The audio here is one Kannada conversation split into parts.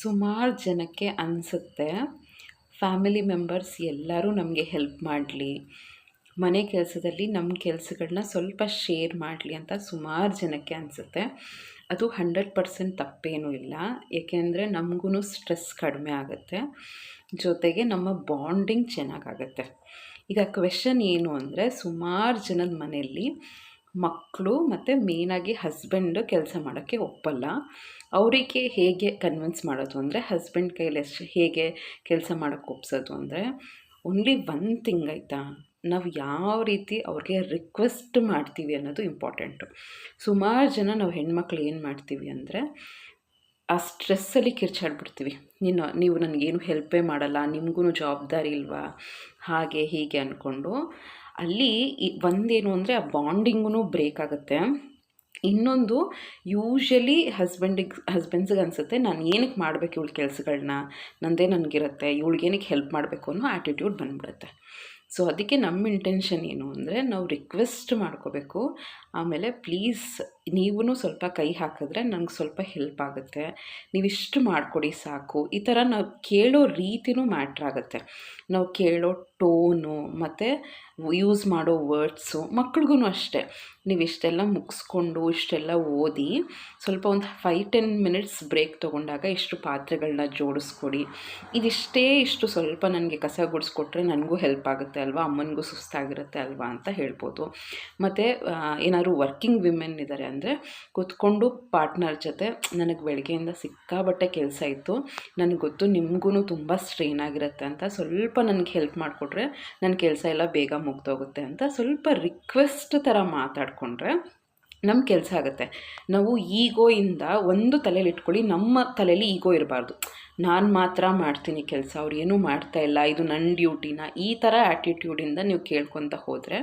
ಸುಮಾರು ಜನಕ್ಕೆ ಅನಿಸುತ್ತೆ, ಫ್ಯಾಮಿಲಿ ಮೆಂಬರ್ಸ್ ಎಲ್ಲರೂ ನಮಗೆ ಹೆಲ್ಪ್ ಮಾಡಲಿ, ಮನೆ ಕೆಲಸದಲ್ಲಿ ನಮ್ಮ ಕೆಲಸಗಳನ್ನ ಸ್ವಲ್ಪ ಶೇರ್ ಮಾಡಲಿ ಅಂತ ಸುಮಾರು ಜನಕ್ಕೆ ಅನಿಸುತ್ತೆ. ಅದು ಹಂಡ್ರೆಡ್ ಪರ್ಸೆಂಟ್ ತಪ್ಪೇನೂ ಇಲ್ಲ, ಏಕೆಂದರೆ ನಮಗೂ ಸ್ಟ್ರೆಸ್ ಕಡಿಮೆ ಆಗುತ್ತೆ, ಜೊತೆಗೆ ನಮ್ಮ ಬಾಂಡಿಂಗ್ ಚೆನ್ನಾಗಾಗುತ್ತೆ ಈಗ ಕ್ವೆಶನ್ ಏನು ಅಂದರೆ ಸುಮಾರು ಜನದ ಮನೆಯಲ್ಲಿ ಮಕ್ಕಳು ಮತ್ತು ಮೇನಾಗಿ ಹಸ್ಬೆಂಡು ಕೆಲಸ ಮಾಡೋಕ್ಕೆ ಒಪ್ಪಲ್ಲ. ಅವರಿಗೆ ಹೇಗೆ ಕನ್ವಿನ್ಸ್ ಮಾಡೋದು ಅಂದರೆ ಹಸ್ಬೆಂಡ್ ಕೈಲಿ ಎಷ್ಟು ಹೇಗೆ ಕೆಲಸ ಮಾಡೋಕ್ಕೆ ಒಪ್ಸೋದು ಅಂದರೆ ಓನ್ಲಿ ಒನ್ ಥಿಂಗ್ ಆಯಿತಾ? ನಾವು ಯಾವ ರೀತಿ ಅವ್ರಿಗೆ ರಿಕ್ವೆಸ್ಟ್ ಮಾಡ್ತೀವಿ ಅನ್ನೋದು ಇಂಪಾರ್ಟೆಂಟು ಸುಮಾರು ಜನ ನಾವು ಹೆಣ್ಮಕ್ಳು ಏನು ಮಾಡ್ತೀವಿ ಅಂದರೆ ಆ ಸ್ಟ್ರೆಸ್ಸಲ್ಲಿ ಕಿರ್ಚಾಡ್ಬಿಡ್ತೀವಿ. ನೀನು, ನೀವು ನನಗೇನು ಹೆಲ್ಪೇ ಮಾಡಲ್ಲ ನಿಮಗೂ ಜವಾಬ್ದಾರಿ ಇಲ್ವಾ? ಹಾಗೆ, ಹೀಗೆ ಅಂದ್ಕೊಂಡು ಅಲ್ಲಿ ಒಂದೇನು ಅಂದರೆ ಆ ಬಾಂಡಿಂಗೂ ಬ್ರೇಕ್ ಆಗುತ್ತೆ. ಇನ್ನೊಂದು ಯೂಶ್ವಲಿ ಹಸ್ಬೆಂಡಿಗೆ, ಹಸ್ಬೆಂಡ್ಸ್ಗೆ ಅನಿಸುತ್ತೆ, ನಾನು ಏನಕ್ಕೆ ಮಾಡಬೇಕು ಇವಳು ಕೆಲಸಗಳನ್ನ ನಂದೇ ನನಗಿರುತ್ತೆ ಇವಳಿಗೇನಕ್ಕೆ ಹೆಲ್ಪ್ ಮಾಡಬೇಕು ಅನ್ನೋ ಆ್ಯಟಿಟ್ಯೂಡ್ ಬಂದ್ಬಿಡುತ್ತೆ. ಸೊ ಅದಕ್ಕೆ ನಮ್ಮ ಇಂಟೆನ್ಷನ್ ಏನು ಅಂದರೆ ನಾವು ರಿಕ್ವೆಸ್ಟ್ ಮಾಡ್ಕೋಬೇಕು. ಆಮೇಲೆ ಪ್ಲೀಸ್ ನೀವೂ ಸ್ವಲ್ಪ ಕೈ ಹಾಕಿದ್ರೆ ನಂಗೆ ಸ್ವಲ್ಪ ಹೆಲ್ಪ್ ಆಗುತ್ತೆ. ನೀವಿಷ್ಟು ಮಾಡಿಕೊಡಿ ಸಾಕು. ಈ ಥರ ನಾವು ಕೇಳೋ ರೀತಿನೂ ಮ್ಯಾಟ್ರ್ ಆಗುತ್ತೆ. ನಾವು ಕೇಳೋ ಟೋನು ಮತ್ತು ಯೂಸ್ ಮಾಡೋ ವರ್ಡ್ಸು ಮಕ್ಳಿಗೂ ಅಷ್ಟೇ. ನೀವು ಇಷ್ಟೆಲ್ಲ ಮುಗಿಸ್ಕೊಂಡು ಇಷ್ಟೆಲ್ಲ ಓದಿ ಸ್ವಲ್ಪ ಒಂದು ಫೈ ಟೆನ್ ಮಿನಿಟ್ಸ್ ಬ್ರೇಕ್ ತೊಗೊಂಡಾಗ ಇಷ್ಟು ಪಾತ್ರೆಗಳನ್ನ ಜೋಡಿಸ್ಕೊಡಿ. ಇದಿಷ್ಟೇ ಇಷ್ಟು ಸ್ವಲ್ಪ ನನಗೆ ಕಸ ಗುಡಿಸ್ಕೊಟ್ರೆ ನನಗೂ ಹೆಲ್ಪ್ ಆಗುತ್ತೆ ಅಲ್ವಾ? ಅಮ್ಮನಿಗೂ ಸುಸ್ತಾಗಿರುತ್ತೆ ಅಲ್ವಾ ಅಂತ ಹೇಳ್ಬೋದು. ಮತ್ತು ಏನಾದ್ರು ವರ್ಕಿಂಗ್ ವಿಮೆನ್ ಇದ್ದಾರೆ ಅಂದರೆ ಕೂತ್ಕೊಂಡು ಪಾರ್ಟ್ನರ್ ಜೊತೆ ನನಗೆ ಬೆಳಗ್ಗೆಯಿಂದ ಸಿಕ್ಕಾಬಟ್ಟೆ ಕೆಲಸ ಇತ್ತು. ನನಗೆ ಗೊತ್ತು ನಿಮಗೂ ತುಂಬ ಸ್ಟ್ರೈನ್ ಆಗಿರುತ್ತೆ ಅಂತ ಸ್ವಲ್ಪ ನನಗೆ ಹೆಲ್ಪ್ ಮಾಡಿಕೊಟ್ರೆ ನನ್ನ ಕೆಲಸ ಎಲ್ಲ ಬೇಗ ಮುಗ್ದೋಗುತ್ತೆ ಅಂತ ಸ್ವಲ್ಪ ರಿಕ್ವೆಸ್ಟ್ ಥರ ಮಾತಾಡಿಕೊಂಡ್ರೆ ನಮ್ಮ ಕೆಲಸ ಆಗುತ್ತೆ. ನಾವು ಈಗೋಯಿಂದ ಒಂದು ತಲೆಯಲ್ಲಿ ಇಟ್ಕೊಳ್ಳಿ, ನಮ್ಮ ತಲೆಯಲ್ಲಿ ಈಗೋ ಇರಬಾರ್ದು. ನಾನು ಮಾತ್ರ ಮಾಡ್ತೀನಿ ಕೆಲಸ. ಅವ್ರು ಏನೂ ಮಾಡ್ತಾ ಇಲ್ಲ. ಇದು ನನ್ನ ಡ್ಯೂಟಿನ ಈ ಥರ ಆ್ಯಟಿಟ್ಯೂಡಿಂದ ನೀವು ಕೇಳ್ಕೊತ ಹೋದರೆ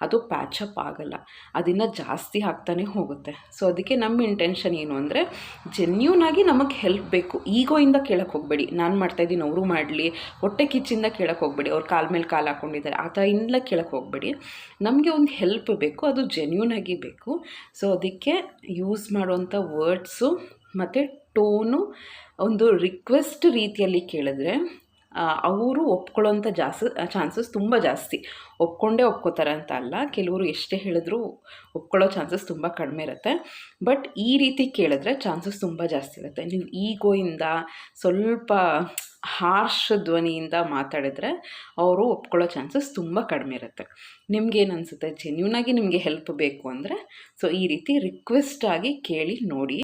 ಅದು ಪ್ಯಾಚಪ್ ಆಗಲ್ಲ. ಅದನ್ನು ಜಾಸ್ತಿ ಆಗ್ತಾನೆ ಹೋಗುತ್ತೆ. ಸೊ ಅದಕ್ಕೆ ನಮ್ಮ ಇಂಟೆನ್ಷನ್ ಏನು ಅಂದರೆ ಜೆನ್ಯೂನಾಗಿ ನಮಗೆ ಹೆಲ್ಪ್ ಬೇಕು. ಈಗೋಯಿಂದ ಕೇಳಕ್ಕೆ ಹೋಗಬೇಡಿ. ನಾನು ಮಾಡ್ತಾಯಿದ್ದೀನಿ ಅವರು ಮಾಡಲಿ. ಹೊಟ್ಟೆ ಕಿಚ್ಚಿಂದ ಕೇಳಕ್ಕೆ ಹೋಗಬೇಡಿ. ಅವ್ರು ಕಾಲ ಮೇಲೆ ಕಾಲು ಹಾಕ್ಕೊಂಡಿದ್ದಾರೆ ಆ ಥರ ಇಂದಲೇ ಕೇಳಕ್ಕೆ ಹೋಗಬೇಡಿ. ನಮಗೆ ಒಂದು ಹೆಲ್ಪ್ ಬೇಕು. ಅದು ಜೆನ್ಯೂನಾಗಿ ಬೇಕು. ಸೊ ಅದಕ್ಕೆ ಯೂಸ್ ಮಾಡುವಂಥ ವರ್ಡ್ಸು ಮತ್ತು ಟೋನು ಒಂದು ರಿಕ್ವೆಸ್ಟ್ ರೀತಿಯಲ್ಲಿ ಕೇಳಿದ್ರೆ ಅವರು ಒಪ್ಕೊಳ್ಳೋಂಥ ಜಾಸ್ತಿ ಚಾನ್ಸಸ್ ತುಂಬ ಜಾಸ್ತಿ. ಒಪ್ಕೊಂಡೇ ಒಪ್ಕೋತಾರೆ ಅಂತ ಅಲ್ಲ, ಕೆಲವರು ಎಷ್ಟೇ ಹೇಳಿದ್ರು ಒಪ್ಕೊಳ್ಳೋ ಚಾನ್ಸಸ್ ತುಂಬ ಕಡಿಮೆ ಇರುತ್ತೆ. ಬಟ್ ಈ ರೀತಿ ಕೇಳಿದ್ರೆ ಚಾನ್ಸಸ್ ತುಂಬ ಜಾಸ್ತಿ ಇರುತ್ತೆ. ನೀವು ಈಗೋಯಿಂದ ಸ್ವಲ್ಪ ಹಾರ್ಷ್ ಧ್ವನಿಯಿಂದ ಮಾತಾಡಿದ್ರೆ ಅವರು ಒಪ್ಕೊಳ್ಳೋ ಚಾನ್ಸಸ್ ತುಂಬ ಕಡಿಮೆ ಇರುತ್ತೆ. ನಿಮ್ಗೇನು ಅನಿಸುತ್ತೆ? ಜೆನ್ಯೂನಾಗಿ ನಿಮಗೆ ಹೆಲ್ಪ್ ಬೇಕು ಅಂದರೆ ಸೊ ಈ ರೀತಿ ರಿಕ್ವೆಸ್ಟ್ ಆಗಿ ಕೇಳಿ ನೋಡಿ.